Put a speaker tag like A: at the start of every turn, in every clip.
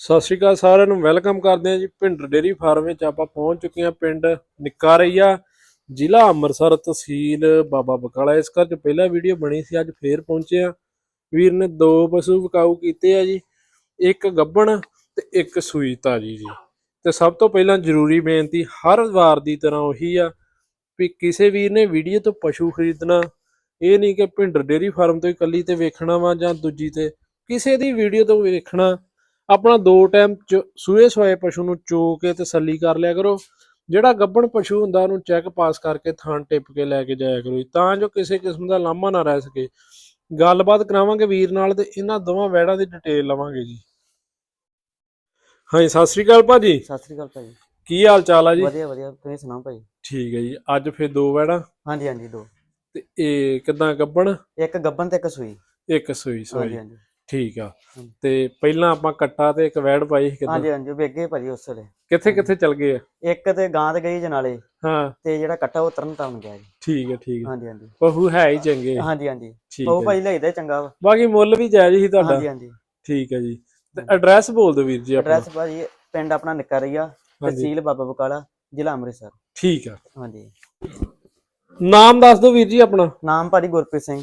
A: ਸਤਿ ਸ਼੍ਰੀ ਅਕਾਲ ਸਾਰਿਆਂ ਨੂੰ, ਵੈਲਕਮ ਕਰਦੇ ਹਾਂ ਜੀ ਭਿੰਡਰ ਡੇਰੀ ਫਾਰਮ ਵਿੱਚ। ਆਪਾਂ ਪਹੁੰਚ ਚੁੱਕੇ ਹਾਂ ਪਿੰਡ ਨਿੱਕਾ ਰਈਆ ਜ਼ਿਲ੍ਹਾ ਅੰਮ੍ਰਿਤਸਰ ਤਹਿਸੀਲ ਬਾਬਾ ਬਕਾਲਾ। ਇਸ ਘਰ ਚ ਪਹਿਲਾ ਵੀਡੀਓ ਬਣੀ ਸੀ, ਅੱਜ ਫੇਰ ਪਹੁੰਚੇ ਆ ਵੀਰ ਨੇ ਦੋ ਪਸ਼ੂ ਵਿਕਾਊ ਕੀਤੇ ਆ ਜੀ, ਇੱਕ ਗੱਬਣ ਤੇ ਇੱਕ ਸੂਈ ਤਾਜੀ ਜੀ। ਤੇ ਸਭ ਤੋਂ ਪਹਿਲਾਂ ਜ਼ਰੂਰੀ ਬੇਨਤੀ, ਹਰ ਵਾਰ ਦੀ ਤਰ੍ਹਾਂ ਉਹੀ ਆ ਵੀ ਕਿਸੇ ਵੀਰ ਨੇ ਵੀਡੀਓ ਤੋਂ ਪਸ਼ੂ ਖਰੀਦਣਾ, ਇਹ ਨਹੀਂ ਕਿ ਭਿੰਡਰ ਡੇਰੀ ਫਾਰਮ ਤੋਂ ਇਕੱਲੀ ਤੇ ਵੇਖਣਾ ਵਾ ਜਾਂ ਦੂਜੀ ਤੇ। ਕਿਸੇ ਦੀ ਵੀਡੀਓ ਤੋਂ ਵੇਖਣਾ ਆਪਣਾ ਦੋ ਟਾਈਮ ਚ ਸੂਏ ਸਵਾਏ ਪਸ਼ੂ ਨੂੰ ਚੋ ਕੇ ਤਸੱਲੀ ਕਰ ਲਿਆ ਕਰੋ। ਜਿਹੜਾ ਗੱਭਣ ਪਸ਼ੂ ਹੁੰਦਾ ਉਹਨੂੰ ਚੈੱਕ ਪਾਸ ਕਰਕੇ ਥਾਂ ਟਿਪ ਕੇ ਲੈ ਕੇ ਜਾਇਆ ਕਰੋ ਤਾਂ ਜੋ ਕਿਸੇ ਕਿਸਮ ਦਾ ਲਾਮਾ ਨਾ ਰਹਿ ਸਕੇ। ਗੱਲਬਾਤ ਕਰਾਵਾਂਗੇ ਵੀਰ ਨਾਲ ਤੇ ਇਹਨਾਂ ਦੋਵਾਂ ਵੈੜਾਂ ਦੀ ਡਿਟੇਲ ਲਵਾਂਗੇ ਜੀ। ਹਾਂਜੀ ਸਤਿ ਸ੍ਰੀ ਅਕਾਲ ਭਾਜੀ।
B: ਸਤਿ ਸ੍ਰੀ ਅਕਾਲ ਭਾਈ
A: ਕੀ ਹਾਲ ਚਾਲ ਆ ਜੀ?
B: ਵਧੀਆ ਵਧੀਆ। ਤੁਸੀਂ ਸੁਣਾਓ ਭਾਈ
A: ਠੀਕ ਹੈ ਜੀ। ਅੱਜ ਫੇਰ ਦੋ ਵੈੜਾਂ
B: ਹਾਂਜੀ ਹਾਂਜੀ ਦੋ।
A: ਤੇ ਇਹ ਕਿਦਾਂ ਗੱਭਣ?
B: ਇੱਕ ਗੱਬਨ ਤੇ ਇੱਕ ਸੂਈ।
A: ਇੱਕ ਸੂਈ
B: ਹਾਂਜੀ
A: ਸੋਈ
B: ਹਾਂਜੀ।
A: ਠੀਕ ਆ। ਤੇ ਪਹਿਲਾਂ ਆਪਾਂ ਕੱਟਾ ਤੇ ਇੱਕ ਵੈੜ ਪਾਈ ਸੀ ਕਿਦਾਂ?
B: ਹਾਂਜੀ ਹਾਂਜੀ ਵੇਗੇ ਭਾਜੀ ਉਸ ਵੇਲੇ।
A: ਕਿੱਥੇ ਕਿੱਥੇ ਚਲ ਗਏ ਆ?
B: ਇੱਕ ਤੇ ਗਾਂ ਤੇ ਗਈ ਜਨਾਲੇ।
A: ਹਾਂ।
B: ਤੇ ਜਿਹੜਾ ਕੱਟਾ ਉਹ ਤਰਨ ਤਾਰਨ ਗਿਆ ਜੀ।
A: ਠੀਕ ਹੈ ਠੀਕ ਹੈ
B: ਹਾਂਜੀ ਹਾਂਜੀ।
A: ਪਹੂ ਹੈ ਹੀ ਚੰਗੇ।
B: ਹਾਂਜੀ ਹਾਂਜੀ।
A: ਠੀਕ
B: ਉਹ
A: ਹੈ
B: ਭਾਈ ਲਈਦਾ ਚੰਗਾ ਵਾ।
A: ਬਾਕੀ ਮੁੱਲ ਵੀ ਜਾਇਜ਼ ਹੀ ਤੁਹਾਡਾ।
B: ਹਾਂਜੀ ਹਾਂਜੀ।
A: ਠੀਕ ਹੈ ਜੀ। ਤੇ ਐਡਰੈਸ ਬੋਲ ਦਿਓ ਵੀਰ ਜੀ ਆਪਣਾ।
B: ਐਡਰੈਸ ਭਾਜੀ ਪਿੰਡ ਆਪਣਾ ਨਿੱਕਾ ਰਈਆ ਤਹਿਸੀਲ ਬਾਬਾ ਬਕਾਲਾ ਜ਼ਿਲ੍ਹਾ ਅੰਮ੍ਰਿਤਸਰ।
A: ਠੀਕ ਆ।
B: ਹਾਂਜੀ।
A: ਨਾਮ ਦੱਸ ਦਿਓ ਵੀਰ ਜੀ ਆਪਣਾ।
B: ਨਾਮ ਭਾਜੀ ਗੁਰਪ੍ਰੀਤ ਸਿੰਘ।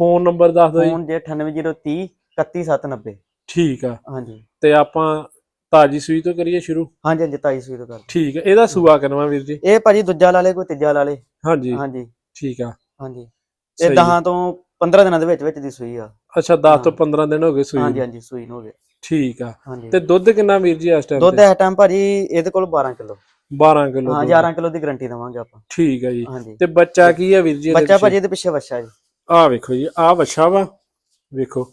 A: ਫੋਨ ਨੰਬਰ ਦੱਸ ਦਿਓ ਜੀ।
B: ਫੋਨ ਜੇ 98030 31790
A: ਠੀਕ ਆ।
B: ਹਾਂਜੀ।
A: ਤੇ ਆਪਾਂ ਤਾਜੀ ਸੂਈ ਤੋਂ ਕਰੀਏ ਸ਼ੁਰੂ?
B: ਹਾਂਜੀ ਹਾਂਜੀ 27 ਸੂਈ ਤੋਂ ਕਰ।
A: ਠੀਕ ਹੈ ਇਹਦਾ ਸੂਆ ਕਰਨਾ ਵੀਰ ਜੀ?
B: ਇਹ ਭਾਜੀ ਦੂਜਾ ਲਾ ਲੇ ਕੋਈ ਤੀਜਾ ਲਾ ਲੇ।
A: ਹਾਂਜੀ।
B: ਹਾਂਜੀ।
A: ਠੀਕ ਆ।
B: ਹਾਂਜੀ। ਇਹ ਦਹਾਂ ਤੋਂ 15 ਦਿਨਾਂ ਦੇ ਵਿੱਚ ਵਿੱਚ ਦੀ ਸੂਈ ਆ।
A: ਅੱਛਾ 10 ਤੋਂ 15 ਦਿਨ ਹੋ ਗਏ ਸੂਈ
B: ਹਾਂਜੀ। ਹਾਂਜੀ ਸੂਈ ਨੂੰ ਹੋ ਗਿਆ
A: ਠੀਕ ਆ। ਤੇ ਦੁੱਧ ਕਿੰਨਾ ਵੀਰ ਜੀ ਇਸ ਟਾਈਮ
B: ਦੁੱਧ ਇਸ ਟਾਈਮ ਭਾਜੀ ਇਹਦੇ ਕੋਲ 12 ਕਿਲੋ।
A: 12 ਕਿਲੋ
B: ਹਾਂ 11 ਕਿਲੋ ਦੀ ਗਾਰੰਟੀ ਦਵਾਂਗੇ ਆਪਾਂ।
A: ਠੀਕ ਆ ਜੀ। ਤੇ ਬੱਚਾ ਕੀ ਆ ਵੀਰ ਜੀ
B: ਬੱਚਾ? ਭਾਜੀ ਇਹਦੇ ਪਿੱਛੇ ਬੱਚਾ ਜੀ।
A: ਆ ਵੇਖੋ ਜੀ ਆ ਵੱਛਾ ਵਾ। ਵੇਖੋ।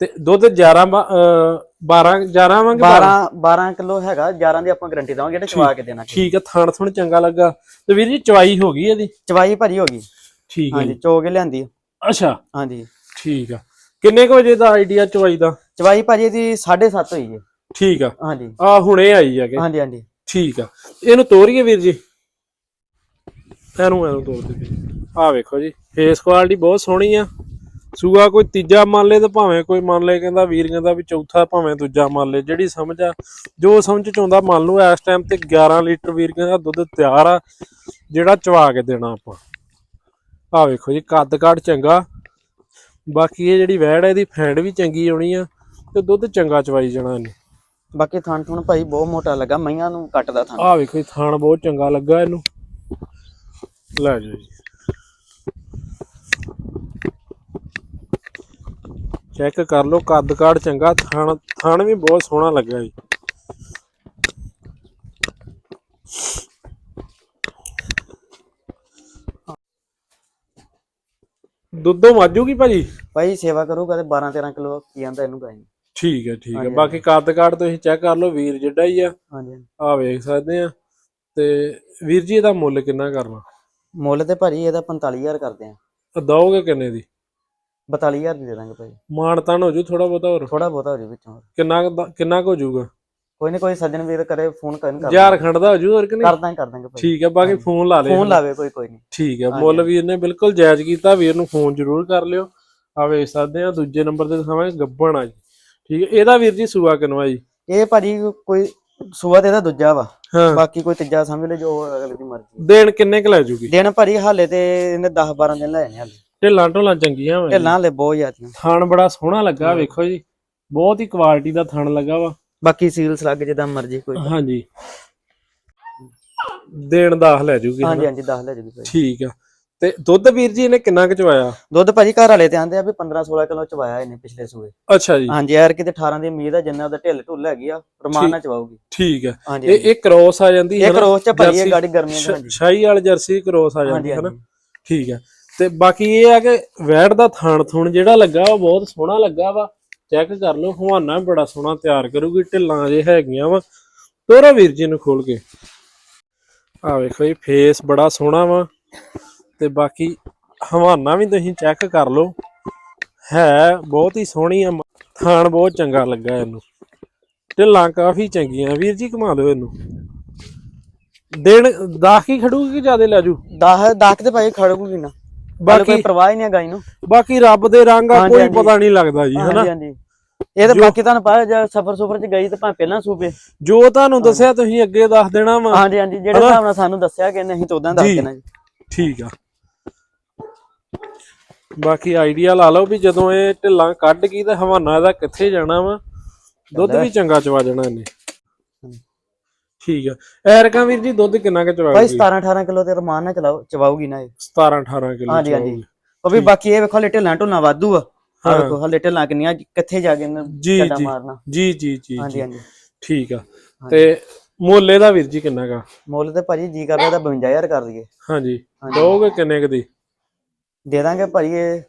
A: ਤੇ ਦੁੱਧ 11 ਵਾ- ਅਹ 12 11 ਵਾਂਗੇ
B: 12 12 ਕਿਲੋ ਹੈਗਾ 11 ਦੀ ਆਪਾਂ ਗਾਰੰਟੀ ਦਵਾਂਗੇ ਜਿਹੜੇ ਚਵਾ ਕੇ ਦੇਣਾ
A: ਠੀਕ ਆ ਥਣ ਥਣ ਚੰਗਾ ਲੱਗਾ। ਤੇ ਵੀਰ ਜੀ ਚਵਾਈ ਹੋ ਗਈ ਇਹਦੀ?
B: ਚਵਾਈ ਭਾਜੀ ਹੋ ਗਈ।
A: ਠੀਕ ਹੈ
B: ਹਾਂਜੀ
A: ਜੀ।
B: ਚੋ ਕੇ ਲਿਆਂਦੀ।
A: ਅੱਛਾ।
B: ਹਾਂਜੀ।
A: ਠੀਕ ਆ। ਕਿੰਨੇ ਕੁ ਵਜੇ ਦਾ ਆਈਡੀਆ ਚਵਾਈ ਦਾ?
B: ਚਵਾਈ ਭਾਜੀ ਇਹਦੀ 7.5 ਹੋਈ ਹੈ
A: ਠੀਕ ਆ।
B: ਹਾਂਜੀ।
A: ਆ ਹੁਣੇ ਆਈ ਆ ਕਿ
B: ਹਾਂਜੀ ਹਾਂਜੀ।
A: ਠੀਕ ਆ। ਇਹਨੂੰ ਤੋਰੀਏ ਵੀਰ ਜੀ? ਇਹਨੂੰ ਇਹਨੂੰ ਤੋੜ ਦੇ ਆ। ਵੇਖੋ ਜੀ ਫੇਸ ਕੁਆਲਿਟੀ ਬਹੁਤ ਸੋਹਣੀ ਆ। ਸੂਆ ਕੋਈ ਤੀਜਾ ਮੰਨ ਲੇ ਤੇ ਭਾਵੇਂ ਕੋਈ ਮੰਨ ਲੇ ਕਹਿੰਦਾ ਵੀਰ ਕਹਿੰਦਾ ਵੀ ਚੌਥਾ ਭਾਵੇਂ ਦੂਜਾ ਮੰਨ ਲੇ ਜਿਹੜੀ ਸਮਝ ਆ ਜੋ ਸਮਝ ਚ ਆਉਂਦਾ ਮੰਨ ਲਓ ਇਸ ਟਾਈਮ ਤੇ 11 ਲੀਟਰ ਵੀਰ ਕਹਿੰਦਾ ਦੁੱਧ ਤਿਆਰ ਆ ਜਿਹੜਾ ਚਵਾ ਕੇ ਦੇਣਾ ਆਪਾਂ। ਆ ਵੇਖੋ ਜੀ ਕੱਦ ਕਾਠ ਚੰਗਾ ਬਾਕੀ ਇਹ ਜਿਹੜੀ ਵੈੜ ਹੈ ਇਹਦੀ ਫੈਂਡ ਵੀ ਚੰਗੀ ਆਉਣੀ ਆ ਤੇ ਦੁੱਧ ਚੰਗਾ ਚਵਾਈ ਜਾਣਾ ਇਹਨੇ।
B: ਬਾਕੀ ਥਣ ਥਣ ਭਾਈ ਬਹੁਤ ਮੋਟਾ ਲੱਗਾ ਮਈਆਂ ਨੂੰ ਕੱਟਦਾ ਥਣ।
A: ਆ ਵੇਖੋ ਜੀ ਥਾਣ ਬਹੁਤ ਚੰਗਾ ਲੱਗਾ ਇਹਨੂੰ। ਲੈ ਜਾਓ ਜੀ। ਚੈੱਕ ਕਰ ਲਓ ਕੱਦ ਕਾੜ ਚੰਗਾ ਥਾਣ ਥਾਣ ਵੀ ਬਹੁਤ ਸੋਹਣਾ ਲੱਗਾ ਜੀ। ਦੁੱਧੋਂ ਵਾਜੂਗੀ ਭਾਜੀ?
B: ਭਾਈ ਸੇਵਾ ਕਰੂਗਾ ਤੇ 12 13 ਕਿਲੋ ਕੀ ਆਂਦਾ ਇਹਨੂੰ ਗਾਈ।
A: ਠੀਕ ਹੈ ਠੀਕ ਹੈ।
B: ਹਾਂਜੀ,
A: ਬਾਕੀ ਕੱਦ ਕਾੜ ਤੁਸੀਂ ਚੈੱਕ ਕਰ ਲਓ ਵੀਰ ਜਿਹੜਾ ਹੀ ਆ।
B: ਹਾਂਜੀ
A: ਆ ਵੇਖ ਸਕਦੇ ਆ। ਤੇ ਵੀਰ ਜੀ ਇਹਦਾ ਮੁੱਲ ਕਿੰਨਾ ਕਰਨਾ?
B: ਮੁੱਲ ਤੇ ਭਾਜੀ ਇਹਦਾ 45000 ਕਰਦੇ ਆ।
A: ਆ ਦਓਗੇ ਕਿੰਨੇ ਦੀ?
B: 42000 ਦੀ ਦੇ ਦਾਂਗੇ ਭਾਈ।
A: ਮਾਣ ਤਾਣ ਹੋ ਜੂ ਥੋੜਾ ਬਹੁਤਾ ਹੋਰ।
B: ਥੋੜਾ ਬਹੁਤਾ ਹੋ ਜੂ ਵਿੱਚੋਂ
A: ਕਿੰਨਾ ਕੁ ਦਾ- ਕਿੰਨਾ ਕੁ ਹੋ ਜਾਊਗਾ?
B: ਕੋਈ ਨਹੀਂ ਕੋਈ ਸੱਜਣ ਵੀਰ ਕਰੇ ਫੋਨ ਕਰਨ ਕਰ
A: ਝਾਰਖੰਡ ਦਾ ਹੋ ਜੂ ਹੋਰ ਕਿ ਨਹੀਂ?
B: ਕਰਦਾਂ ਕਰ ਦਾਂਗੇ ਭਾਈ।
A: ਠੀਕ ਹੈ ਬਾਕੀ ਫੋਨ ਲਾ ਲਿਓ।
B: ਫੋਨ ਲਾਵੇ ਕੋਈ ਕੋਈ ਨਹੀਂ
A: ਠੀਕ ਹੈ ਮੁੱਲ ਵੀਰ ਨੇ ਬਿਲਕੁਲ ਜਾਇਜ਼ ਕੀਤਾ ਵੀਰ ਨੂੰ ਫੋਨ ਜ਼ਰੂਰ ਕਰ ਲਿਓ। ਆ ਵੇਖ ਸਕਦੇ ਆ ਦੂਜੇ ਨੰਬਰ ਤੇ ਦਿਖਾਵਾਂਗੇ ਗੱਬਣ ਆ ਜੀ। ਠੀਕ ਹੈ ਇਹਦਾ ਵੀਰ ਜੀ ਸੂਆ ਕਿਨਵਾ ਜੀ?
B: ਇਹ ਭਾਜੀ ਕੋਈ ਸੂਆ ਤੇ ਇਹਦਾ ਦੂਜਾ ਵਾ।
A: ਹਾਂ।
B: ਬਾਕੀ ਕੋਈ ਤੀਜਾ ਸਮਝ ਲੈ ਜੋ ਅਗਲੇ ਦੀ ਮਰਜ਼ੀ
A: ਦੇਣ ਕਿੰਨੇ ਕੁ ਲੈ ਜੂਗੀ?
B: ਦਿਨ ਭਾਜੀ ਹਾਲੇ ਤੇ ਇਹਨੇ 10 12 ਦਿਨ ਲੈ ਜਾਣੇ ਹਾਲੇ।
A: ਢਿੱਲਾਂ ਢੋਲਾਂ ਚੰਗੀਆਂ ਵਾ
B: ਢਿੱਲਾਂ ਹਾਲੇ ਬਹੁਤ ਜ਼ਿਆਦੀਆਂ
A: ਥਣ ਬੜਾ ਸੋਹਣਾ ਲੱਗਾ ਵੇਖੋ ਜੀ। ਬਹੁਤ ਹੀ ਕੁਆਲਿਟੀ ਦਾ ਥਣ ਲੱਗਾ ਵਾ।
B: ਬਾਕੀ ਸੀਲ ਸਲੱਗ ਜਿੱਦਾਂ ਮਰਜ਼ੀ ਕੋਈ।
A: ਹਾਂਜੀ। ਦੇਣ ਦਾ ਲੈ ਜੂਗੀ?
B: ਹਾਂਜੀ ਹਾਂਜੀ 10 ਲੈ ਜੂਗੀ ਭਾਈ।
A: ਠੀਕ ਆ। ਤੇ ਦੁੱਧ ਵੀਰ ਜੀ ਇਹਨੇ ਕਿੰਨਾ ਕੁ ਚਵਾਇਆ?
B: ਦੁੱਧ ਭਾਜੀ ਘਰ ਵਾਲੇ ਤੇ ਆਂਦੇ ਆ ਵੀ 15 16 ਕਿਲੋ ਚਵਾਇਆ ਇਹਨੇ ਪਿਛਲੇ ਸੂਏ।
A: ਅੱਛਾ ਜੀ।
B: ਹਾਂਜੀ ਯਾਰ ਕਿਤੇ 18 ਦੀ ਉਮੀਦ ਆ ਜਿੰਨਾ ਦਾ ਢਿੱਲ ਢੁੱਲ ਹੈਗੀ ਆ ਰਮਾਨ ਨਾਲ ਚਵਾਉਗੀ
A: ਠੀਕ ਹੈ ਇਹ ਇਹ ਕ੍ਰੋਸ ਆ ਜਾਂਦੀ ਹੈ
B: ਇਹ? ਕਰੋਸ ਚ ਭਾਜੀ ਇਹ ਗਾੜੀ ਗਰਮੀਆਂ ਚ ਹਾਂਜੀ।
A: ਸ਼ਾਹੀ ਵਾਲੀ ਜਰਸੀ ਕ੍ਰੋਸ ਆ ਜਾਂਦੀ ਹੈ ਨਾ ਠੀਕ ਹੈ ਤੇ ਬਾਕੀ ਇਹ ਆ ਕਿ ਵੈੜ ਦਾ ਥਾਣ ਥੁਣ ਜਿਹੜਾ ਲੱਗਾ ਉਹ ਬਹੁਤ ਸੋਹਣਾ ਲੱਗਾ ਵਾ। ਚੈੱਕ ਕਰ ਲਓ ਹਵਾਨਾ ਵੀ ਬੜਾ ਸੋਹਣਾ ਤਿਆਰ ਕਰੂਗੀ, ਢਿੱਲਾਂ ਜੇ ਹੈਗੀਆਂ ਵਾ। ਤੋਰਾ ਵੀਰ ਜੀ ਨੂੰ ਖੋਲ ਕੇ। ਆ ਵੇਖੋ ਜੀ ਫੇਸ ਬੜਾ ਸੋਹਣਾ ਵਾ। ਤੇ ਬਾਕੀ ਹਵਾਨਾ ਵੀ ਤੁਸੀਂ ਚੈੱਕ ਕਰ ਲਓ। ਹੈ, ਬਹੁਤ ਹੀ ਸੋਹਣੀ ਆ। ਥਾਣ ਬਹੁਤ ਚੰਗਾ ਲੱਗਾ ਇਹਨੂੰ। ਢਿੱਲਾਂ ਕਾਫੀ ਚੰਗੀਆਂ, ਵੀਰ ਜੀ ਘੁਮਾ ਦਿਓ ਇਹਨੂੰ। ਦਿਨ, ਦਾਖ ਹੀ ਖੜੂਗੀ ਕਿ ਜਿਆਦੇ ਲੈ ਜੂ
B: 10 10 ਤੇ ਭਾਜੀ ਖੜੂਗੀ ਨਾ। ਬਾਕੀ ਕੋਈ ਪਰਵਾਹ ਹੀ ਨਹੀਂ ਗਾਈ ਨੂੰ
A: ਬਾਕੀ ਰੱਬ ਦੇ ਰੰਗ ਆ ਕੋਈ। ਪਤਾ ਨਹੀਂ ਲੱਗਦਾ ਜੀ ਹਨਾ?
B: ਹਾਂਜੀ। ਇਹ ਤਾਂ ਬਾਕੀ ਤੁਹਾਨੂੰ ਪਤਾ ਜੇ ਸਫਰ ਸੁਫਰ ਚ ਗਈ ਤਾਂ ਭਾਵੇਂ ਪਹਿਲਾਂ ਸੂਪੇ
A: ਜੋ ਤੁਹਾਨੂੰ ਦੱਸਿਆ ਤੁਸੀਂ ਅੱਗੇ ਦੱਸ ਦੇਣਾ ਵਾ।
B: ਹਾਂਜੀ ਹਾਂਜੀ। ਜਿਹੜੇ? ਹਿਸਾਬ ਨਾਲ ਸਾਨੂੰ ਦੱਸਿਆ ਕਿ ਨਹੀਂ ਤਾਂ ਉਦਾਂ ਦੱਸ। ਦੇਣਾ ਜੀ।
A: ਠੀਕ ਆ। ਬਾਕੀ ਆਈਡੀਆ ਲਾ ਲਓ ਵੀ ਜਦੋਂ ਇਹ ਢਿੱਲਾਂ ਕੱਢ ਗਈ ਤਾਂ ਹਵਾਨਾ ਇਹਦਾ ਕਿੱਥੇ ਜਾਣਾ ਵਾ? ਦੁੱਧ ਵੀ ਚੰਗਾ ਚਵਾ ਜਾਣਾ ਇਹਨੇ। ਠੀਕ ਆ। ਐਰਕਾਂ ਵੀਰ ਜੀ ਦੁੱਧ ਕਿੰਨਾ ਕੁ
B: ਭਾਈ
A: ਚਵਾਉਗੀ
B: 17 18 ਕਿਲੋ ਤੇ ਰਮਾਨ ਨਾਲ ਚਲਾਓ ਚਵਾਉਗੀ ਨਾ ਇਹ।
A: 17 18 ਕਿਲੋ
B: ਹਾਂਜੀ ਹਾਂਜੀ। ਉਹ ਵੀ ਬਾਕੀ ਇਹ ਵੇਖੋ ਹਲੇ ਢਿੱਲਾਂ ਢੁੱਲਾਂ ਵਾਧੂ ਆ।
A: ਹਾਂ।
B: ਵੇਖੋ ਹਲੇ ਢਿੱਲਾਂ ਕਿੰਨੀਆਂ ਕਿੱਥੇ ਜਾ ਕੇ ਇਹਨੇ
A: ਜੀ
B: ਚੱਡਾ
A: ਜੀ।
B: ਮਾਰਨਾ।
A: ਜੀ ਜੀ ਜੀ
B: ਹਾਂਜੀ
A: ਜੀ।
B: ਹਾਂਜੀ।
A: ਠੀਕ ਆ। ਤੇ ਮੁੱਲ ਇਹਦਾ ਵੀਰ ਜੀ ਕਿੰਨਾ ਕਾ
B: ਮੁੱਲ ਤੇ ਭਾਜੀ ਜੀ ਕਰਦਾ ਤਾਂ 52000 ਕਰ ਦਈਏ।
A: ਹਾਂਜੀ।
B: ਹਾਂਜੀ।
A: ਦੋਗੇ ਕਿੰਨੇ ਕੁ ਦੀ?
B: ਦੇ ਦਾਂਗੇ ਭਾਜੀ ਇਹ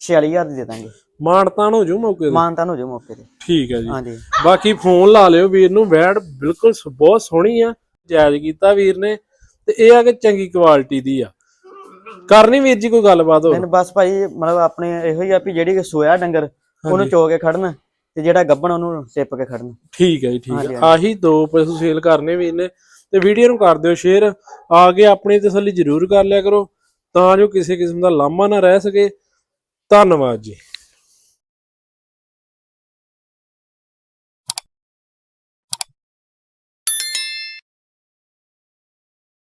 B: 46000 ਦੀ ਦੇ ਦਾਂਗੇ।
A: ਮਾਨਤਾਨ ਹੋ ਜੂ ਮੌਕੇ ਤੇ?
B: ਮਾਨਤਾਨ ਹੋ ਜਾਓ ਮੌਕੇ ਤੇ।
A: ਠੀਕ ਆ ਜੀ।
B: ਹਾਂਜੀ।
A: ਬਾਕੀ ਫੋਨ ਲਾ ਲਿਓ ਵੀਰ ਨੂੰ ਵੈੜ ਬਿਲਕੁਲ ਬਹੁਤ ਸੋਹਣੀ ਆ ਜਾਇਜ਼ ਕੀਤਾ ਵੀਰ ਨੇ ਤੇ ਇਹ ਆ ਕਿ ਚੰਗੀ ਕੁਆਲਿਟੀ ਦੀ ਆ। ਕਰਨੀ ਵੀਰ ਜੀ ਕੋਈ ਗੱਲਬਾਤ ਹੋ
B: ਮੈਨੂੰ ਬਸ ਭਾਈ ਮਤਲਬ ਆਪਣੇ ਇਹੋ ਹੀ ਆ ਵੀ ਜਿਹੜੀ ਸੋਇਆ ਡੰਗਰ ਉਹਨੂੰ ਚੋ ਕੇ ਖੜਨ ਤੇ ਜਿਹੜਾ ਗੱਬਣ ਉਹਨੂੰ ਟਿੱਪ ਕੇ ਖੜਨ।
A: ਠੀਕ ਹੈ ਜੀ ਠੀਕ ਹੈ। ਆਹੀ ਦੋ ਪਸ਼ੂ ਸੇਲ ਕਰਨੇ ਵੀਰ ਨੇ ਤੇ ਵੀਡੀਓ ਨੂੰ ਕਰ ਦਿਓ ਸ਼ੇਅਰ ਆ ਕੇ ਆਪਣੀ ਤਸੱਲੀ ਜ਼ਰੂਰ ਕਰ ਲਿਆ ਕਰੋ ਤਾਂ ਜੋ ਕਿਸੇ ਕਿਸਮ ਦਾ ਲਾਮਾ ਨਾ ਰਹਿ ਸਕੇ। ਧੰਨਵਾਦ ਜੀ।